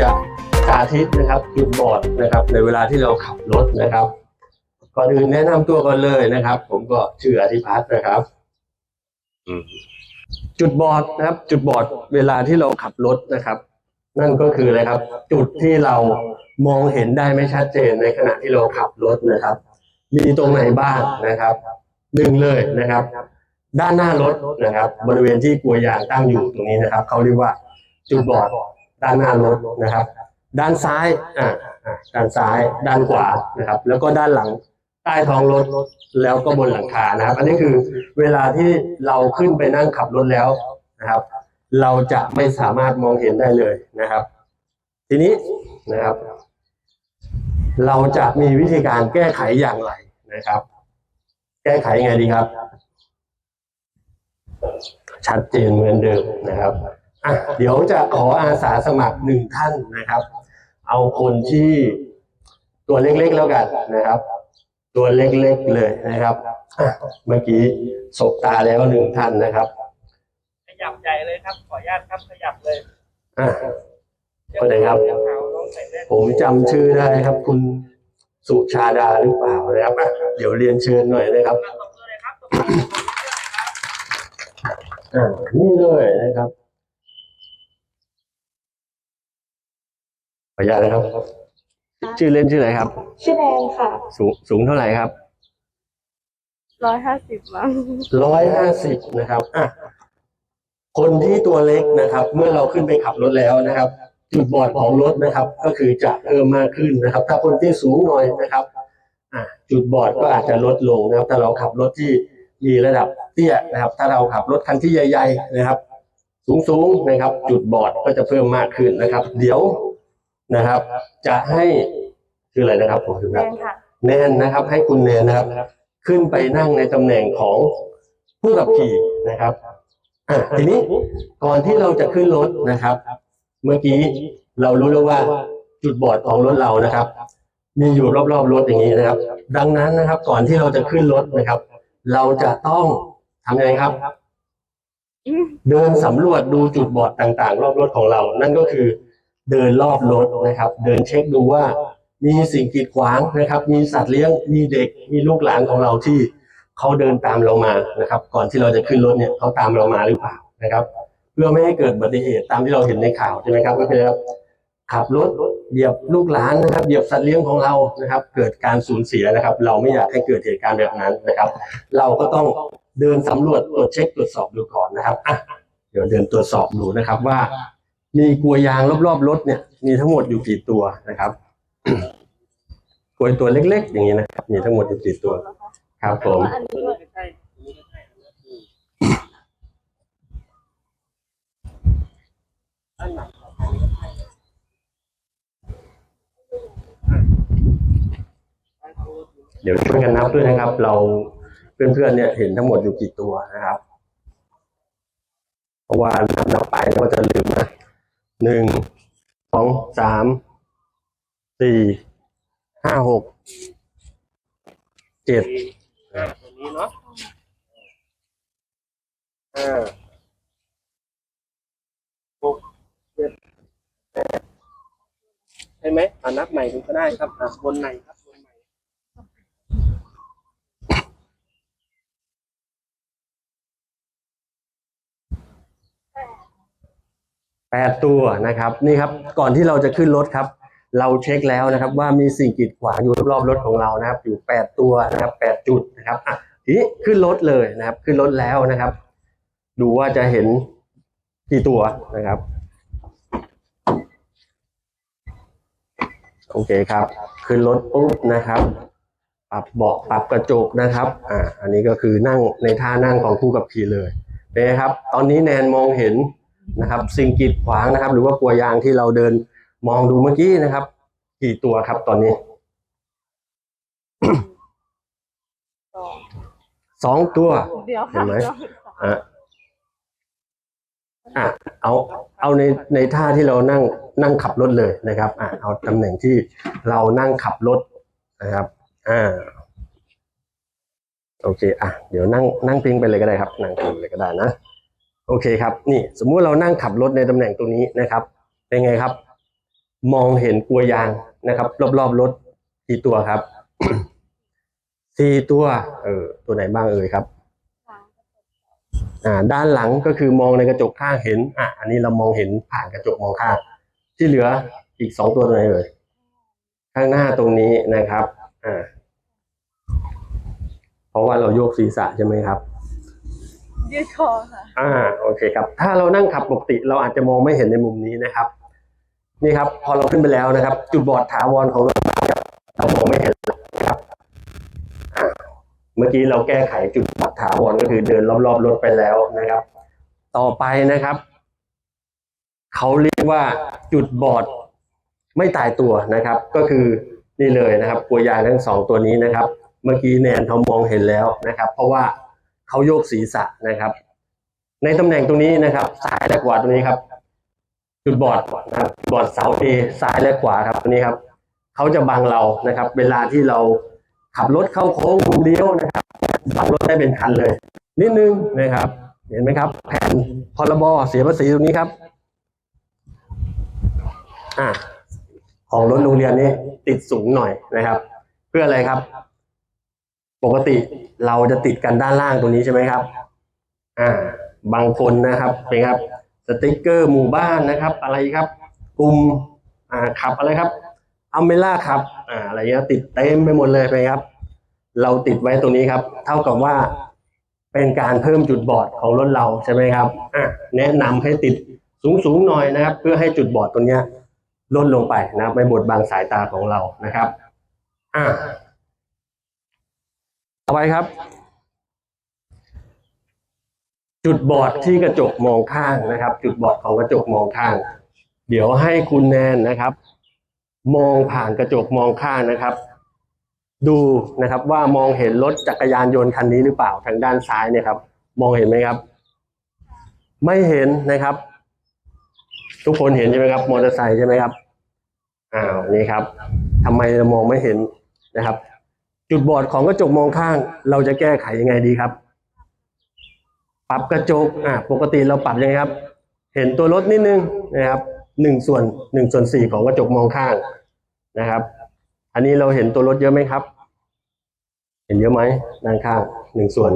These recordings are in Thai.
จะสาธิตนะครับจุดบอดนะครับ ในเวลาที่เราขับรถนะครับ ก่อนอื่นแนะนำตัวก่อนเลยนะครับ ผมก็ชื่ออธิพัฒน์นะครับจุดบอดนะครับ จุดบอดเวลาที่เราขับรถนะครับ นั่นก็คืออะไรครับ จุดที่เรามองเห็นได้ไม่ชัดเจนในขณะที่เราขับรถนะครับ มีตรงไหนบ้างนะครับหนึ่งเลยนะครับ ด้านหน้ารถนะครับ บริเวณที่กลัวยางตั้งอยู่ตรงนี้นะครับเขาเรียกว่าจุดบอด ด้านหน้ารถนะครับ ด้านซ้ายอ่าด้านซ้ายด้านขวานะครับ แล้วก็ด้านหลังใต้ท้องรถแล้วก็บนหลังคานะครับ อันนี้คือเวลาที่เราขึ้นไปนั่งขับรถแล้วนะครับ เราจะไม่สามารถมองเห็นได้เลยนะครับ ทีนี้นะครับ เราจะมีวิธีการแก้ไขอย่างไรนะครับ แก้ไขยังไงดีครับ ชัดเจนเหมือนเดิมนะครับ อะเดี๋ยวจะขออาสาสมัครหนึ่งท่านนะครับ เอาคนที่ตัวเล็กๆแล้วกันนะครับ ตัวเล็กๆเลยนะครับอะเมื่อกี้สบตาแล้วหนึ่งท่านนะครับ ขยับใหญ่เลยครับ ขออนุญาตครับขยับเลยอะคนไหนครับเจ้าขาวน้องใส่แว่นผมจำชื่อได้ครับ คุณสุชาดาหรือเปล่านะครับอะเดี๋ยวเรียนเชิญหน่อยนะครับมาตบมือเลยครับตบมือตบมือเลยครับ อ่านี่เลยนะครับ ขออนุญาตนะครับ ชื่อเล่นชื่ออะไรครับ ชื่อแดงค่ะสูงสูงเท่าไหร่ครับร้อยห้าสิบมั้งร้อยห้าสิบนะครับอะคนที่ตัวเล็กนะครับ เมื่อเราขึ้นไปขับรถแล้วนะครับ จุดบอดของรถนะครับ ก็คือจะเพิ่มมากขึ้นนะครับ ถ้าคนที่สูงหน่อยนะครับอะจุดบอดก็อาจจะลดลงนะครับ ถ้าเราขับรถที่มีระดับเตี้ยนะครับ ถ้าเราขับรถคันที่ใหญ่ ๆ นะครับ สูงๆนะครับ จุดบอดก็จะเพิ่มมากขึ้นนะครับ เดี๋ยว นะครับ จะให้คืออะไรนะครับผมคือแดครับงค่ะแนนนะครับ ให้คุณแนนนะครับ ขึ้นไปนั่งในตำแหน่งของผู้ขับขี่นะครับอะทีนี้ก่อนที่เราจะขึ้นรถนะครับ เมื่อกี้เรารู้แล้วว่าจุดบอดของรถเรานะครับ มีอยู่รอบๆรถอย่างนี้นะครับ ดังนั้นนะครับ ก่อนที่เราจะขึ้นรถนะครับ เราจะต้องทำยังไงครับเดินสำรวจดูจุดบอดต่างๆ รอบรถของเรา นั่นก็คือ เดินรอบรถนะครับ เดินเช็คดูว่ามีสิ่งกีดขวางนะครับ มีสัตว์เลี้ยง มีเด็ก มีลูกหลานของเราที่เขาเดินตามเรามานะครับ ก่อนที่เราจะขึ้นรถเนี่ยเขาตามเรามาหรือเปล่านะครับ เพื่อไม่ให้เกิดอุบัติเหตุตามที่เราเห็นในข่าวใช่ไหมครับก็คือขับรถเหยียบลูกหลานนะครับ เหยียบสัตว์เลี้ยงของเรานะครับ เกิดการสูญเสียนะครับ เราไม่อยากให้เกิดเหตุการณ์แบบนั้นนะครับ เราก็ต้องเดินสำรวจตรวจเช็คตรวจสอบดูก่อนนะครับอะเดี๋ยวเดินตรวจสอบดูนะครับว่า มีกลวยยางรอบๆรถเนี่ยมีทั้งหมดอยู่กี่ตัวนะครับกลวยตัวเล็ก ๆ อย่างนี้นะครับมีทั้งหมดอยู่กี่ตัวครับผมเดี๋ยวช่วยกันนับด้วยนะครับ เราเพื่อนๆเนี่ยเห็นทั้งหมดอยู่กี่ตัวนะครับ เพราะว่านับนับไปก็จะลืมนะ หนึ่งสองสามสี่ห้าหกเจ็ดตัวนี้เนาะอ่าหกเจ็ดใช่ไหมอ่านับใหม่ดูก็ได้ครับอะบนไหนครับ แปดตัวนะครับนี่ครับก่อนที่เราจะขึ้นรถครับ เราเช็คแล้วนะครับว่ามีสิ่งกีดขวางอยู่รอบๆรถของเรานะครับ อยู่แปดตัวนะครับแปดจุดนะครับอะทีนี้ขึ้นรถเลยนะครับ ขึ้นรถแล้วนะครับ ดูว่าจะเห็นกี่ตัวนะครับ โอเคครับ ขึ้นรถปุ๊บนะครับปรับเบาะปรับกระจกนะครับอ่าอันนี้ก็คือนั่งในท่านั่งของผู้ขับขี่เลยเป็นไงครับ ตอนนี้แนนมองเห็น นะครับ สิ่งกีดขวางนะครับ หรือว่ากลัวยางที่เราเดินมองดูเมื่อกี้นะครับ กี่ตัวครับตอนนี้สองสองตัวเดี๋ยวเห็นค่ะไหมอะอะเอาเอาในในท่าที่เรานั่งนั่งขับรถเลยนะครับ อะเอาตำแหน่งที่เรานั่งขับรถนะครับ อ่า โอเค อะ เดี๋ยวนั่งนั่งพิงไปเลยก็ได้ครับ นั่งพิงเลยก็ได้นะ โอเคครับ นี่สมมุติเรานั่งขับรถในตำแหน่งตรงนี้นะครับ เป็นไงครับ มองเห็นกลัวยางนะครับ รอบๆรถกี่ตัวครับสี่ตัว เออ ตัวไหนบ้างเอ่ยครับอ่า ด้านหลังก็คือมองในกระจกข้างเห็น อะ อันนี้เรามองเห็นผ่านกระจกมองข้าง ที่เหลืออีกสองตัวตัวไหนเอ่ยข้างหน้าตรงนี้นะครับ อ่า เพราะว่าเราโยกศีรษะใช่ไหมครับ ยืดคอค่ะอ่าโอเคครับ ถ้าเรานั่งขับปกติเราอาจจะมองไม่เห็นในมุมนี้นะครับ นี่ครับ พอเราขึ้นไปแล้วนะครับ จุดบอดถาวรของรถเรามองไม่เห็นครับเมื่อกี้เราแก้ไขจุดบอดถาวรก็คือเดินรอบๆรถไปแล้วนะครับ ต่อไปนะครับเขาเรียกว่าจุดบอดไม่ตายตัวนะครับ ก็คือนี่เลยนะครับกลัวยางทั้งสองตัวนี้นะครับ เมื่อกี้แนนเขามองเห็นแล้วนะครับ เพราะว่า เขาโยกศีรษะนะครับ ในตำแหน่งตรงนี้นะครับ ซ้ายและขวาตรงนี้ครับ จุดบอดนะครับบอดเสาเอซ้ายและขวาครับตรงนี้ครับ เขาจะบังเรานะครับ เวลาที่เราขับรถเข้าโค้งมุมเลี้ยวนะครับบังรถได้เป็นคันเลย นิดนึงนะครับ เห็นไหมครับ แผ่นพรบเสียภาษีตรงนี้ครับอ่าของรถโรงเรียนนี้ติดสูงหน่อยนะครับ เพื่ออะไรครับ ปกติเราจะติดกันด้านล่างตรงนี้ใช่ไหมครับ อ่า บางคนนะครับเป็นครับ สติกเกอร์หมู่บ้านนะครับ อะไรครับ กลุ่ม อ่าขับอะไรครับอัมเมล่าครับ อ่า อะไรเงี้ยติดเต็มไปหมดเลยไปครับ เราติดไว้ตรงนี้ครับ เท่ากับว่าเป็นการเพิ่มจุดบอดของรถเราใช่ไหมครับ อะ แนะนำให้ติดสูงๆหน่อยนะครับ เพื่อให้จุดบอดตัวเนี้ยลดลงไปนะครับไม่บดบังสายตาของเรานะครับ อะ ต่อไปครับ จุดบอดที่กระจกมองข้างนะครับ จุดบอดของกระจกมองข้าง เดี๋ยวให้คุณแนนนะครับ มองผ่านกระจกมองข้างนะครับ ดูนะครับว่ามองเห็นรถจักรยานยนต์คันนี้หรือเปล่าทางด้านซ้ายเนี่ยครับ มองเห็นไหมครับ ไม่เห็นนะครับ ทุกคนเห็นใช่ไหมครับมอเตอร์ไซค์ใช่ไหมครับอ้าวนี่ครับทำไมเรามองไม่เห็นนะครับ จุดบอดของกระจกมองข้าง เราจะแก้ไขยังไงดีครับ ปรับกระจกอ่าปกติเราปรับยังไงครับ เห็นตัวรถนิดนึงนะครับหนึ่งส่วนหนึ่งส่วนสี่ของกระจกมองข้างนะครับ อันนี้เราเห็นตัวรถเยอะไหมครับ เห็นเยอะไหมด้านข้างหนึ่งส่วน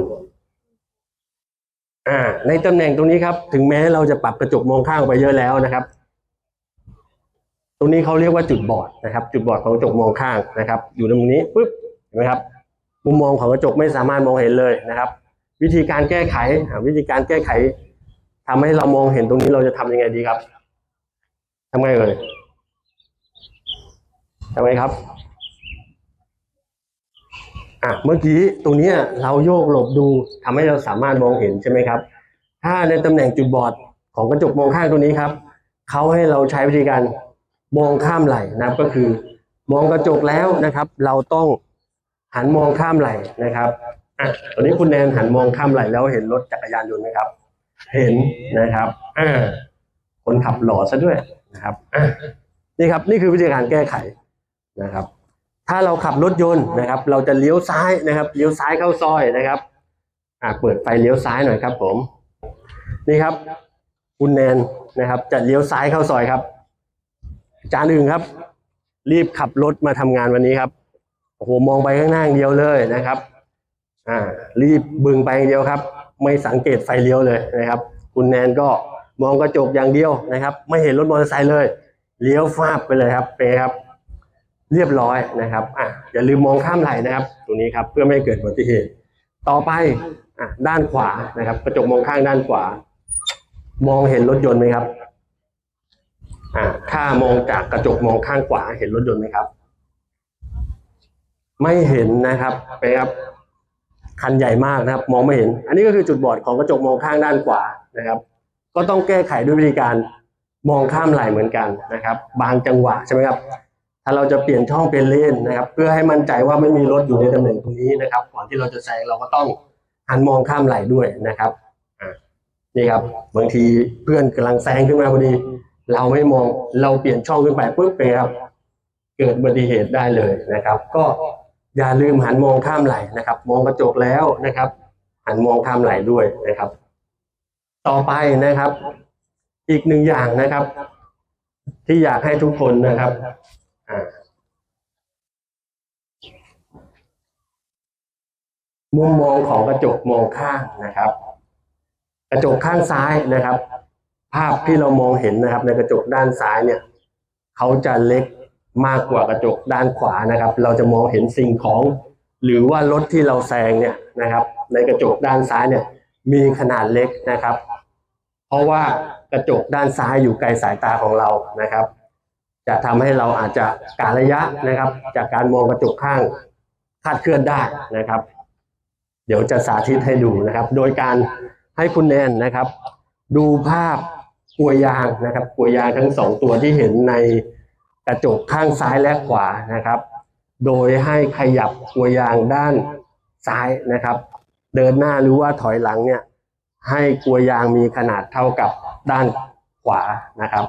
อ่าในตำแหน่งตรงนี้ครับ ถึงแม้เราจะปรับกระจกมองข้างไปเยอะแล้วนะครับ ตรงนี้เขาเรียกว่าจุดบอดนะครับ จุดบอดของกระจกมองข้างนะครับ อยู่ตรงนี้ปุ๊บ เห็นไหมครับมุมมองของกระจกไม่สามารถมองเห็นเลยนะครับ วิธีการแก้ไขวิธีการแก้ไขทำให้เรามองเห็นตรงนี้เราจะทำยังไงดีครับทำไงเอ่ยทำไงครับอะเมื่อกี้ตรงนี้เราโยกหลบดูทำให้เราสามารถมองเห็นใช่ไหมครับ ถ้าในตำแหน่งจุดบอดของกระจกมองข้างตัวนี้ครับเขาให้เราใช้วิธีการมองข้ามไหลนะครับก็คือ มองกระจกแล้วนะครับ เราต้อง หันมองข้ามไหล่นะครับอะตอนนี้คุณแนนหันมองข้ามไหล่แล้วเห็นรถจักรยานยนต์ไหมครับ เห็นนะครับอ่าคนขับหล่อซะด้วยนะครับอะนี่ครับนี่คือวิธีการแก้ไขนะครับ ถ้าเราขับรถยนต์นะครับ เราจะเลี้ยวซ้ายนะครับเลี้ยวซ้ายเข้าซอยนะครับอ่าเปิดไฟเลี้ยวซ้ายหน่อยครับ ผม นี่ครับ คุณแนนนะครับ จะเลี้ยวซ้ายเข้าซอยครับ จานอื่นครับ รีบขับรถมาทำงานวันนี้ครับ โอ้โหมองไปข้างหน้าอย่างเดียวเลยนะครับ อ่า รีบบึงไปอย่างเดียวครับ ไม่สังเกตไฟเลี้ยวเลยนะครับ คุณแนนก็มองกระจกอย่างเดียวนะครับ ไม่เห็นรถมอเตอร์ไซค์เลย เลี้ยวฟาบไปเลยครับเปครับ เรียบร้อยนะครับ อะอย่าลืมมองข้ามไหลนะครับ ตรงนี้ครับเพื่อไม่ให้เกิดอุบัติเหตุ ต่อไปอะด้านขวานะครับ กระจกมองข้างด้านขวา มองเห็นรถยนต์ไหมครับ อ่าถ้ามองจากกระจกมองข้างขวาเห็นรถยนต์ไหมครับ ไม่เห็นนะครับไปครับคันใหญ่มากนะครับ มองไม่เห็น อันนี้ก็คือจุดบอดของกระจกมองข้างด้านขวานะครับ ก็ต้องแก้ไขด้วยวิธีการมองข้ามไหลเหมือนกันนะครับ บางจังหวะใช่ไหมครับถ้าเราจะเปลี่ยนช่องเป็นเลนนะครับ เพื่อให้มั่นใจว่าไม่มีรถอยู่ในตำแหน่งตรงนี้นะครับ ก่อนที่เราจะแซงเราก็ต้องหันมองข้ามไหลด้วยนะครับอ่านี่ครับบางทีเพื่อนกำลังแซงขึ้นมาพอดี เราไม่มองเราเปลี่ยนช่องขึ้นไปปุ๊บไปครับ เกิดอุบัติเหตุได้เลยนะครับ ก็ อย่าลืมหันมองข้ามไหลนะครับ มองกระจกแล้วนะครับ หันมองข้ามไหลด้วยนะครับ ต่อไปนะครับ อีกหนึ่งอย่างนะครับ ที่อยากให้ทุกคนนะครับอ่ามุมมองของกระจกมองข้างนะครับ กระจกข้างซ้ายนะครับ ภาพที่เรามองเห็นนะครับ ในกระจกด้านซ้ายเนี่ย เขาจะเล็ก มากกว่ากระจกด้านขวานะครับ เราจะมองเห็นสิ่งของ หรือว่ารถที่เราแซงเนี่ยนะครับ ในกระจกด้านซ้ายเนี่ยมีขนาดเล็กนะครับ เพราะว่ากระจกด้านซ้ายอยู่ไกลสายตาของเรานะครับ จะทำให้เราอาจจะการระยะนะครับ จากการมองกระจกข้างคาดเคลื่อนได้นะครับ เดี๋ยวจะสาธิตให้ดูนะครับ โดยการให้คุณแนนนะครับ ดูภาพกลวยยางนะครับกลวยยางทั้งสองตัวที่เห็นใน กระจกข้างซ้ายและขวานะครับ โดยให้ขยับกลวยางด้านซ้ายนะครับ เดินหน้าหรือว่าถอยหลังเนี่ยให้กลวยยางมีขนาดเท่ากับด้านขวานะครับ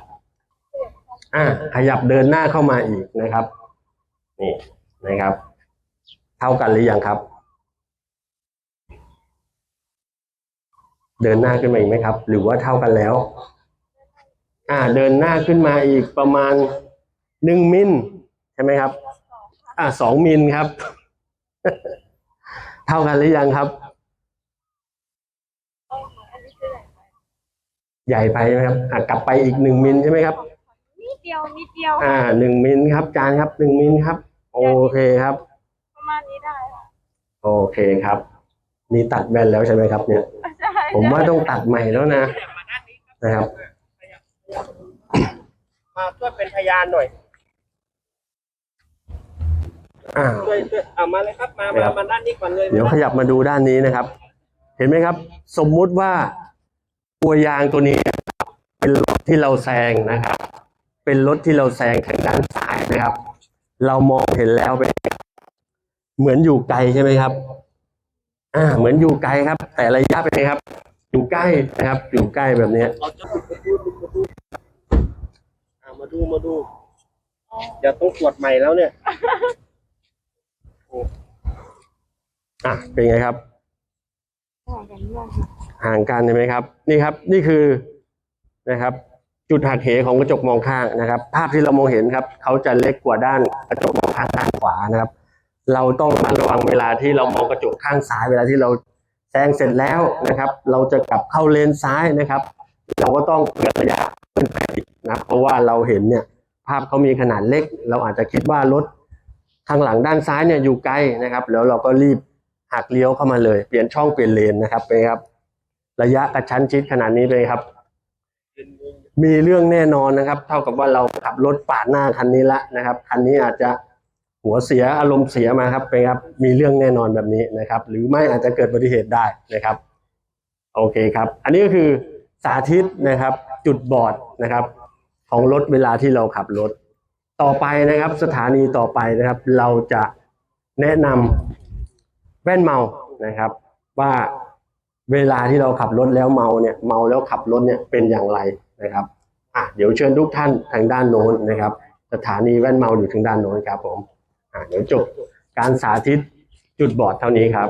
อ่าขยับเดินหน้าเข้ามาอีกนะครับ นี่นะครับ เท่ากันหรือยังครับ เดินหน้าขึ้นมาอีกไหมครับ หรือว่าเท่ากันแล้ว อ่า เดินหน้าขึ้นมาอีกประมาณ หนึ่งมิลใช่ไหมครับ อ่าสองมิลครับ เท่ากันหรือยังครับอันนี้คือใหญ่ไปใหญ่ไปไหมครับอ่ากลับไปอีกหนึ่งมิลใช่ไหมครับนิดเดียวนิดเดียว อ่าหนึ่งมิลครับ จานครับหนึ่งมิลครับ โอเคครับ ประมาณนี้ได้ค่ะโอเคครับ นี่ตัดแว่นแล้วใช่ไหมครับ เนี่ย ใช่ผมว่าต้องตัดใหม่แล้วนะนะครับ มาช่วยเป็นพยานหน่อย อ่า ช่วยช่วยเอามาเลยครับมาครัมาบมาด้านนี้ก่อนเลยเดี๋ยวขยับมาดูด้านนี้นะครับ เห็นไหมครับ สมมุติว่ากลัวยางตัวนี้ เป็นรถที่เราแซงนะครับ เป็นรถที่เราแซงทางด้านซ้ายนะครับ เรามองเห็นแล้วเป็นเหมือนอยู่ไกลใช่ไหมครับ อ่า เหมือนอยู่ไกลครับ แต่ระยะเป็นไงครับ อยู่ใกล้นะครับ อยู่ใกล้แบบเนี้ย เราจะมาดูมาดูอ่ามาดูมาดูเดี๋ยวต้องตรวจใหม่แล้วเนี่ย อะเป็นไงครับห่างกันมากค่ะห่างกันใช่ไหมครับ นี่ครับ นี่คือนะครับ จุดหักเหของกระจกมองข้างนะครับ ภาพที่เรามองเห็นครับเขาจะเล็กกว่าด้านกระจกมองข้างด้านขวานะครับ เราต้องระมัดระวังเวลาที่เรามองกระจกข้างซ้ายเวลาที่เราแซงเสร็จแล้วนะครับ เราจะกลับเข้าเลนซ้ายนะครับ เราก็ต้องเปิดระยะขึ้นไปนะเพราะว่าเราเห็นเนี่ย ภาพเขามีขนาดเล็ก เราอาจจะคิดว่ารถ ข้างหลังด้านซ้ายเนี่ยอยู่ไกลนะครับ แล้วเราก็รีบหักเลี้ยวเข้ามาเลย เปลี่ยนช่องเปลี่ยนเลนนะครับเป็นไงครับ ระยะกระชั้นชิดขนาดนี้เลยครับ มีเรื่องแน่นอนนะครับ เท่ากับว่าเราขับรถปาดหน้าคันนี้ละนะครับคันนี้อาจจะหัวเสียอารมณ์เสียมาครับเป็นครับมีเรื่องแน่นอนแบบนี้นะครับ หรือไม่อาจจะเกิดอุบัติเหตุได้นะครับ โอเคครับ อันนี้ก็คือสาธิตนะครับ จุดบอดนะครับ ของรถเวลาที่เราขับรถ ต่อไปนะครับ สถานีต่อไปนะครับ เราจะแนะนำแว่นเมานะครับ ว่าเวลาที่เราขับรถแล้วเมาเนี่ยเมาแล้วขับรถเนี่ยเป็นอย่างไรนะครับอะเดี๋ยวเชิญทุกท่านทางด้านโน้นนะครับ สถานีแว่นเมาอยู่ทางด้านโน้นครับผมอะเดี๋ยวจบการสาธิตจุดบอดเท่านี้ครับ